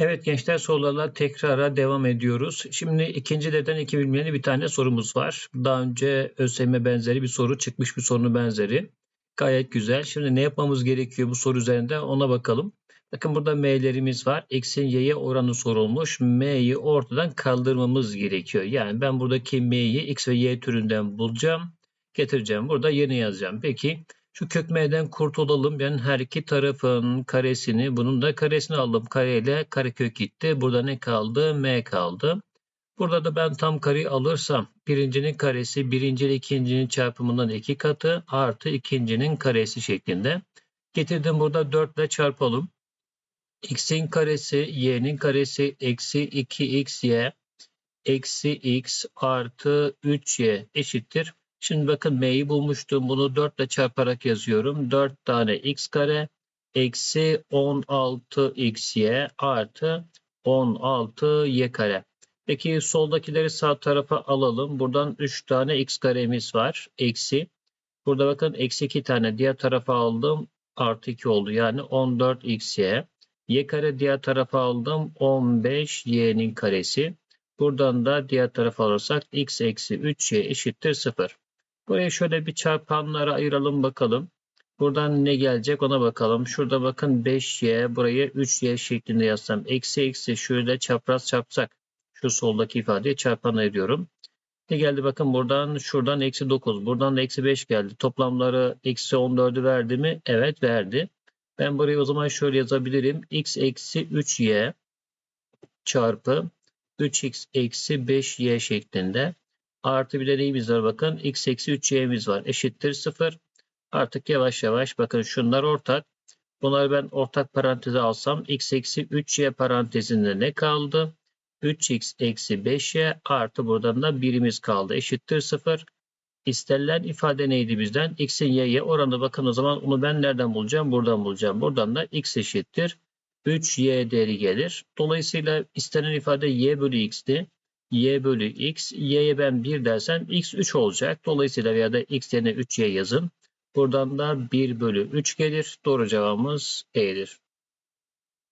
Evet gençler sorularla tekrara devam ediyoruz. Şimdi ikinci devden iki bilmeyeni bir tane sorumuz var. Daha önce ÖSYM benzeri bir soru çıkmış bir sorunun benzeri. Gayet güzel. Şimdi ne yapmamız gerekiyor bu soru üzerinde ona bakalım. Bakın burada m'lerimiz var. X'in y'ye oranı sorulmuş. M'yi ortadan kaldırmamız gerekiyor. Yani ben buradaki m'yi x ve y türünden bulacağım. Getireceğim. Burada yeni yazacağım. Peki şu kök m'den kurtulalım. Ben her iki tarafın karesini, bunun da karesini aldım. Kareyle karekök gitti. Burada ne kaldı? m kaldı. Burada da ben tam kareyi alırsam birincinin karesi birinci ile ikincinin çarpımından iki katı artı ikincinin karesi şeklinde. Getirdim burada 4 ile çarpalım. x'in karesi y'nin karesi eksi 2xy eksi x artı 3y eşittir. Şimdi bakın m'yi bulmuştum. Bunu 4 ile çarparak yazıyorum. 4 tane x kare eksi 16xy artı 16y kare. Peki soldakileri sağ tarafa alalım. Buradan 3 tane x karemiz var. Eksi. Burada bakın eksi 2 tane diğer tarafa aldım. Artı 2 oldu. Yani 14xy. Y kare diğer tarafa aldım. 15y'nin karesi. Buradan da diğer tarafa alırsak x eksi 3y eşittir 0. Buraya şöyle bir çarpanlara ayıralım bakalım. Buradan ne gelecek ona bakalım. Şurada bakın 5y buraya 3y şeklinde yazsam. Eksi eksi şöyle çapraz çarpsak. Şu soldaki ifadeye çarpan ediyorum. Ne geldi bakın buradan şuradan eksi 9. Buradan da eksi 5 geldi. Toplamları eksi 14'ü verdi mi? Evet verdi. Ben burayı o zaman şöyle yazabilirim. x eksi 3y çarpı 3x eksi 5y şeklinde. Artı bir de neyimiz var bakın. x eksi 3y'miz var. Eşittir 0. Artık yavaş yavaş bakın şunlar ortak. Bunları ben ortak paranteze alsam x eksi 3y parantezinde ne kaldı? 3x eksi 5y artı buradan da birimiz kaldı. Eşittir 0. İstenilen ifade neydi bizden? x'in y'ye oranı bakın o zaman onu ben nereden bulacağım? Buradan bulacağım. Buradan da x eşittir. 3y değeri gelir. Dolayısıyla istenen ifade y bölü x'ti. Y bölü x. y'ye ben 1 dersem x 3 olacak. Dolayısıyla ya da x yerine 3y yazın. Buradan da 1 bölü 3 gelir. Doğru cevabımız E'dir.